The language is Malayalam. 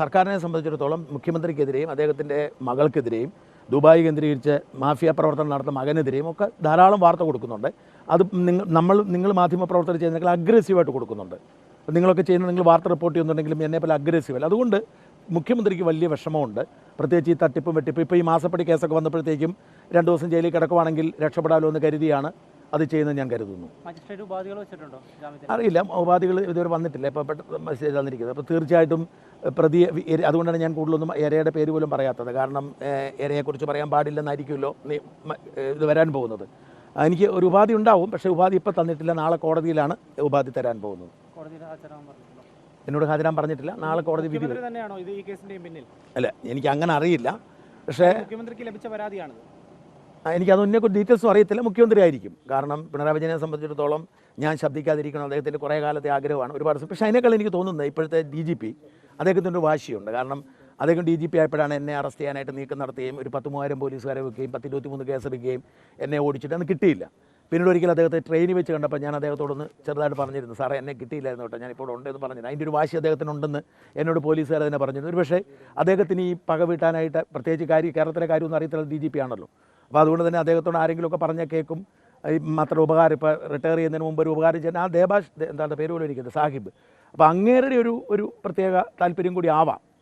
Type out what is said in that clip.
സർക്കാരിനെ സംബന്ധിച്ചിടത്തോളം മുഖ്യമന്ത്രിക്കെതിരെയും അദ്ദേഹത്തിന്റെ മകൾക്കെതിരെയും ദുബായ് കേന്ദ്രീകരിച്ച് മാഫിയ പ്രവർത്തനം നടത്തുന്ന മകനെതിരെയും ഒക്കെ ധാരാളം വാർത്ത കൊടുക്കുന്നുണ്ട്. അത് നിങ്ങൾ നമ്മൾ നിങ്ങൾ മാധ്യമപ്രവർത്തകർ ചെയ്യുന്നതിനേക്കാൾ അഗ്രസീവായിട്ട് കൊടുക്കുന്നുണ്ട്. നിങ്ങളൊക്കെ ചെയ്യുന്ന നിങ്ങൾ വാർത്ത റിപ്പോർട്ട് ചെയ്യുന്നുണ്ടെങ്കിലും എന്നെ പോലെ അഗ്രസീവ് അല്ല. അതുകൊണ്ട് മുഖ്യമന്ത്രിക്ക് വലിയ വിഷമമുണ്ട്. പ്രത്യേകിച്ച് ഈ തട്ടിപ്പും വെട്ടിപ്പും. ഇപ്പോൾ ഈ മാസപ്പടി കേസൊക്കെ വന്നപ്പോഴത്തേക്കും രണ്ട് ദിവസം ജയിലിൽ കിടക്കുവാണെങ്കിൽ രക്ഷപ്പെടാമല്ലോ എന്ന് കരുതിയാണ് അത് ചെയ്യുന്നത് ഞാൻ കരുതുന്നു. അറിയില്ല. ഉപാധികൾ ഇതുവരെ വന്നിട്ടില്ല. ഇപ്പോൾ പെട്ടെന്ന് മെസ്സേജ് തന്നിരിക്കുന്നത്. അപ്പോൾ തീർച്ചയായിട്ടും ഇര- അതുകൊണ്ടാണ് ഞാൻ കൂടുതലൊന്നും എരയുടെ പേര് പോലും പറയാത്തത്. കാരണം എരയെക്കുറിച്ച് പറയാൻ പാടില്ലെന്നായിരിക്കുമല്ലോ ഇത് വരാൻ പോകുന്നത്. എനിക്ക് ഒരു ഉപാധി ഉണ്ടാവും പക്ഷേ ഉപാധി ഇപ്പോൾ തന്നിട്ടില്ല. നാളെ കോടതിയിലാണ് ഉപാധി തരാൻ പോകുന്നത്. എന്നോട് ഹാജരാൻ പറഞ്ഞിട്ടില്ല. നാളെ കോടതി വിധി അല്ല എനിക്ക് അങ്ങനെ അറിയില്ല. പക്ഷേ മുഖ്യമന്ത്രിക്ക് ലഭിച്ച പരാതിയാണിത്. ആ, എനിക്ക് അതൊന്നിനെ കുറിച്ച് ഡീറ്റെയിൽസും അറിയത്തില്ല. മുഖ്യമന്ത്രി ആയിരിക്കും കാരണം പിണറായി വിജയനെ സംബന്ധിച്ചിടത്തോളം ഞാൻ ശബ്ദിക്കാതിരിക്കണം. അദ്ദേഹത്തിന്റെ കുറേ കാലത്തെ ആഗ്രഹമാണ് ഒരുപാട് പക്ഷേ അതിനേക്കാൾ എനിക്ക് തോന്നുന്നത് ഇപ്പോഴത്തെ ഡി ജി പി അദ്ദേഹത്തിന്റെ ഒരു വാശിയുണ്ട്. കാരണം അദ്ദേഹം ഡി ജി പി ആയപ്പോഴാണ് എന്നെ അറസ്റ്റ് ചെയ്യാനായിട്ട് നീക്കം നടത്തുകയും ഒരു പത്ത് മൂവായിരം പോലീസുകാരെ വെക്കുകയും പത്ത് ഇരുപത്തിമൂന്ന് കേസ് എടുക്കുകയും എന്നെ ഓടിച്ചിട്ട് അന്ന് കിട്ടിയില്ല. പിന്നീട് ഒരിക്കൽ അദ്ദേഹത്തെ ട്രെയിനിൽ വെച്ച് കണ്ടപ്പോൾ ഞാൻ അദ്ദേഹത്തോടൊന്ന് ചെറുതായിട്ട് പറഞ്ഞിരുന്നു സാറേ എന്നെ കിട്ടിയില്ലായിരുന്നു കേട്ടോ. ഞാൻ ഇപ്പോൾ ഉണ്ടെന്ന് പറഞ്ഞിരുന്നു. അതിന്റെ ഒരു വാശി അദ്ദേഹത്തിനുണ്ടെന്ന് എന്നോട് പോലീസുകാർ തന്നെ പറഞ്ഞിരുന്നു. ഒരു പക്ഷേ അദ്ദേഹത്തിന് ഈ പക വീട്ടാനായിട്ട് പ്രത്യേകിച്ച് കാര്യം കേരളത്തിലെ കാര്യമൊന്നും അറിയത്തില്ല ഡി ജി പി ആണല്ലോ. അപ്പോൾ അതുകൊണ്ട് തന്നെ അദ്ദേഹത്തോട് ആരെങ്കിലുമൊക്കെ പറഞ്ഞ കേൾക്കും. ഈ മാത്രം ഉപകാരം ഇപ്പോൾ റിട്ടയർ ചെയ്യുന്നതിന് മുമ്പ് ഒരു ഉപകാരം ചെയ്യുന്ന ആ ദേബാഷ് എന്താണ് പേര് പോലും ഇരിക്കുന്നത് സാഹിബ്. അപ്പോൾ അങ്ങേരുടെ ഒരു ഒരു പ്രത്യേക താല്പര്യം കൂടി ആവാം.